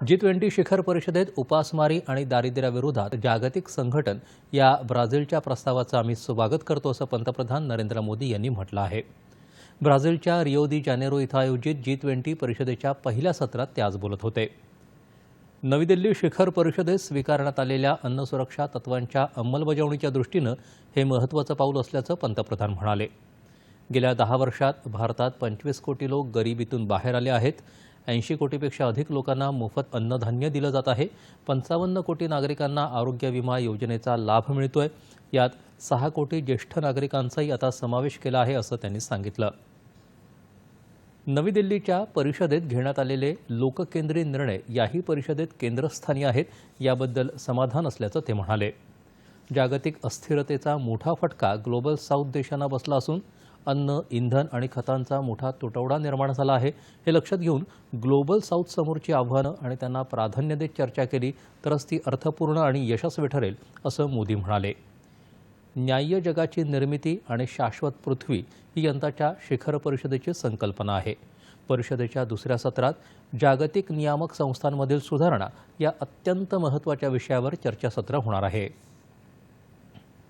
G twenty शिखर परिषदेत उपासमारी आणि दारिद्र्याविरोधात जागतिक संघटन या ब्राझीलच्या प्रस्तावाचं आम्ही स्वागत करतो असं पंतप्रधान नरेंद्र मोदी यांनी म्हटलं आहे. ब्राझीलच्या रिओ दी जानेरो इथं आयोजित जी ट्वेंटी परिषदेच्या पहिल्या सत्रात ते आज बोलत होते. नवी दिल्ली शिखर परिषदेत स्वीकारण्यात आलेल्या अन्न सुरक्षा तत्वांच्या अंमलबजावणीच्या दृष्टीनं हे महत्त्वाचं पाऊल असल्याचं पंतप्रधान म्हणाले. गेल्या दहा वर्षात भारतात पंचवीस कोटी लोक गरिबीतून बाहेर आले आहेत. ऐंशी कोटीपेक्षा अधिक लोकांना मोफत अन्नधान्य दिलं जात आहे. पंचावन्न कोटी नागरिकांना आरोग्य विमा योजनेचा लाभ मिळतोय. यात सहा कोटी ज्येष्ठ नागरिकांचाही आता समावेश केला आहे असं त्यांनी सांगितलं. नवी दिल्लीच्या परिषदेत घेण्यात आलेले लोककेंद्री निर्णय याही परिषदेत केंद्रस्थानी आहेत. याबद्दल समाधान असल्याचं ते म्हणाले. जागतिक अस्थिरतेचा मोठा फटका ग्लोबल साऊथ देशांना बसला असून अन्न इंधन आणि खतांचा मोठा तुटवडा निर्माण झाला आहे. हे लक्षात घेऊन ग्लोबल साऊथ समोरची आव्हानं आणि त्यांना प्राधान्य देत चर्चा केली तरच ती अर्थपूर्ण आणि यशस्वी ठरेल असं मोदी म्हणाले. न्याय्य जगाची निर्मिती आणि शाश्वत पृथ्वी ही यंदाच्या शिखर परिषदेची संकल्पना आहे. परिषदेच्या दुसऱ्या सत्रात जागतिक नियामक संस्थांमधील सुधारणा या अत्यंत महत्त्वाच्या विषयावर चर्चासत्र होणार आहे.